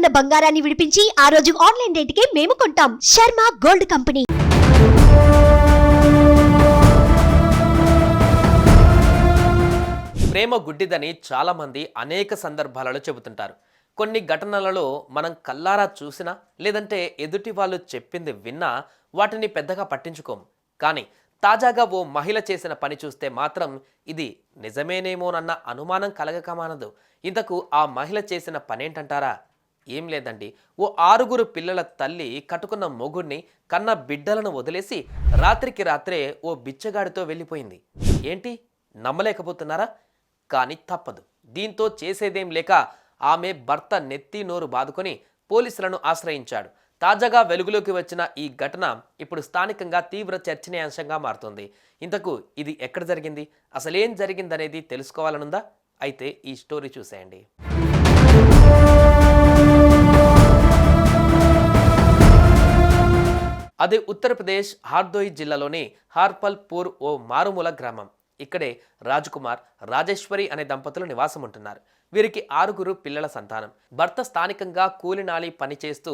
ఉన్న బంగారాన్ని విడిపించి ఆ రోజు ఆన్లైన్ రేటుకే మేము కొంటాం. Sharma gold company. ప్రేమ గుడ్డిదని చాలామంది అనేక సందర్భాలలో చెబుతుంటారు. కొన్ని ఘటనలలో మనం కల్లారా చూసినా లేదంటే ఎదుటి వాళ్ళు చెప్పింది విన్నా వాటిని పెద్దగా పట్టించుకోము. కానీ తాజాగా ఓ మహిళ చేసిన పని చూస్తే మాత్రం ఇది నిజమేనేమోనన్న అనుమానం కలగక మానదు. ఇంతకు ఆ మహిళ చేసిన పనేంటంటారా? ఏం లేదండి. ఓ ఆరుగురు పిల్లల తల్లి కట్టుకున్న మొగుడిని కన్న బిడ్డలను వదిలేసి రాత్రికి రాత్రే ఓ బిచ్చగాడితో వెళ్ళిపోయింది. ఏంటి? నమ్మలేకపోతున్నారా? కానీ తప్పదు. దీంతో చేసేదేం లేక ఆమె భర్త నెత్తి నోరు బాదుకొని పోలీసులను ఆశ్రయించాడు. తాజాగా వెలుగులోకి వచ్చిన ఈ ఘటన ఇప్పుడు స్థానికంగా తీవ్ర చర్చనీయాంశంగా మారుతోంది. ఇంతకు ఇది ఎక్కడ జరిగింది? అసలేం జరిగిందనేది తెలుసుకోవాలనుందా? అయితే ఈ స్టోరీ చూసేయండి. అది ఉత్తరప్రదేశ్ హార్దోయ్ జిల్లాలోని హార్పల్పూర్ ఓ మారుమూల గ్రామం. ఇక్కడే రాజ్కుమార్ రాజేశ్వరి అనే దంపతులు నివాసం ఉంటున్నారు వీరికి ఆరుగురు పిల్లల సంతానం. భర్త స్థానికంగా కూలినాలి పని చేస్తూ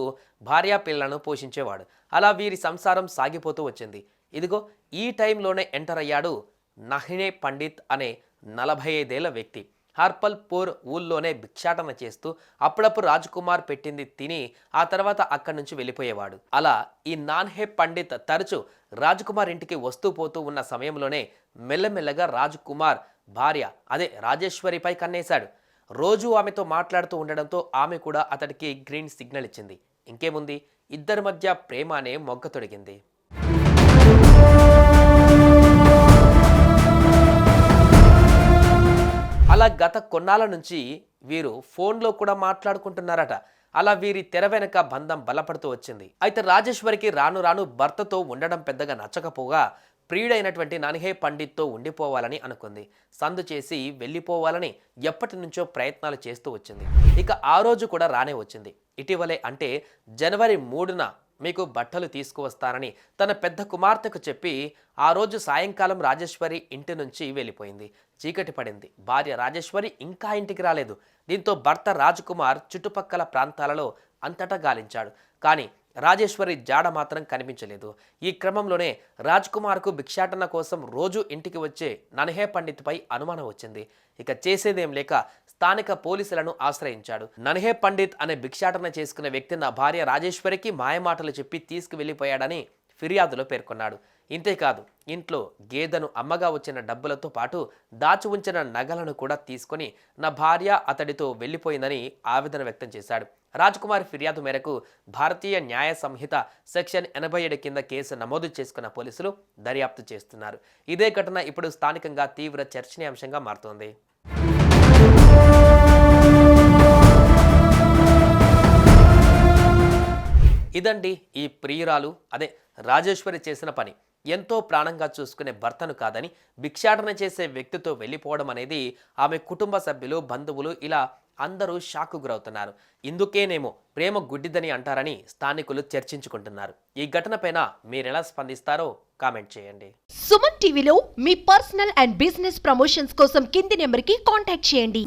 భార్యా పిల్లలను పోషించేవాడు. అలా వీరి సంసారం సాగిపోతూ వచ్చింది. ఇదిగో ఈ టైంలోనే ఎంటర్ అయ్యాడు నహినే పండిత్ అనే నలభై ఐదేళ్ళ వ్యక్తి. హర్పల్పూర్ ఊళ్ళోనే భిక్షాటన చేస్తూ అప్పుడప్పుడు రాజ్కుమార్ పెట్టింది తిని ఆ తర్వాత అక్కడి నుంచి వెళ్ళిపోయేవాడు. అలా ఈ నాన్హే పండిత్ తరచు రాజ్కుమార్ ఇంటికి వస్తూ పోతూ ఉన్న సమయంలోనే మెల్లమెల్లగా రాజ్కుమార్ భార్య అదే రాజేశ్వరిపై కన్నేశాడు. రోజు ఆమెతో మాట్లాడుతూ ఉండడంతో ఆమె కూడా అతడికి గ్రీన్ సిగ్నల్ ఇచ్చింది. ఇంకేముంది? ఇద్దరి మధ్య ప్రేమ అనే మొగ్గ తొడిగింది. అలా గత కొన్నాళ్ళ నుంచి వీరు ఫోన్లో కూడా మాట్లాడుకుంటున్నారట. అలా వీరి తెర వెనక బంధం బలపడుతూ వచ్చింది. అయితే రాజేశ్వరికి రాను రాను భర్తతో ఉండడం పెద్దగా నచ్చకపోగా ప్రియుడైనటువంటి నన్హే పండిత్తో ఉండిపోవాలని అనుకుంది. సందు చేసి వెళ్ళిపోవాలని ఎప్పటి నుంచో ప్రయత్నాలు చేస్తూ వచ్చింది. ఇక ఆ రోజు కూడా రానే వచ్చింది. ఇటీవలే అంటే జనవరి మూడున మీకు బట్టలు తీసుకువస్తానని తన పెద్ద కుమార్తెకు చెప్పి ఆ రోజు సాయంకాలం రాజేశ్వరి ఇంటి నుంచి వెళ్ళిపోయింది. చీకటి పడింది. భార్య రాజేశ్వరి ఇంకా ఇంటికి రాలేదు. దీంతో భర్త రాజ్కుమార్ చుట్టుపక్కల ప్రాంతాలలో అంతటా గాలించాడు. కానీ రాజేశ్వరి జాడ మాత్రం కనిపించలేదు. ఈ క్రమంలోనే రాజ్కుమార్కు భిక్షాటన కోసం రోజు ఇంటికి వచ్చే నన్హే పండిత్పై అనుమానం వచ్చింది. ఇక చేసేదేం లేక స్థానిక పోలీసులను ఆశ్రయించాడు. నన్హే పండిత్ అనే భిక్షాటన చేసుకున్న వ్యక్తి నా భార్య రాజేశ్వరికి మాయమాటలు చెప్పి తీసుకువెళ్ళిపోయాడని ఫిర్యాదులో పేర్కొన్నాడు. ఇంతేకాదు ఇంట్లో గేదెను అమ్మగా వచ్చిన డబ్బులతో పాటు దాచి ఉంచిన నగలను కూడా తీసుకొని నా భార్య అతడితో వెళ్ళిపోయిందని ఆవేదన వ్యక్తం చేశాడు. రాజ్కుమార్ ఫిర్యాదు మేరకు భారతీయ న్యాయ సంహిత సెక్షన్ ఎనభై ఏడు కింద కేసు నమోదు చేసుకున్న పోలీసులు దర్యాప్తు చేస్తున్నారు. ఇదే ఘటన ఇప్పుడు స్థానికంగా తీవ్ర చర్చనీయాంశంగా మారుతోంది. ఇదండి ఈ ప్రియురాలు అదే రాజేశ్వరి చేసిన పని. ఎంతో ప్రాణంగా చూసుకునే భర్తను కాదని భిక్షాటన చేసే వ్యక్తితో వెళ్ళిపోవడం అనేది ఆమె కుటుంబ సభ్యులు బంధువులు ఇలా అందరూ షాకు గురవుతున్నారు. ఇందుకేనేమో ప్రేమ గుడ్డిదని అంటారని స్థానికులు చర్చించుకుంటున్నారు. ఈ ఘటనపైన మీరెలా స్పందిస్తారో కామెంట్ చేయండి. సుమన్ టీవీలో మీ పర్సనల్ అండ్ బిజినెస్ ప్రమోషన్స్ కోసం కింది నెంబర్కి కాంటాక్ట్ చేయండి.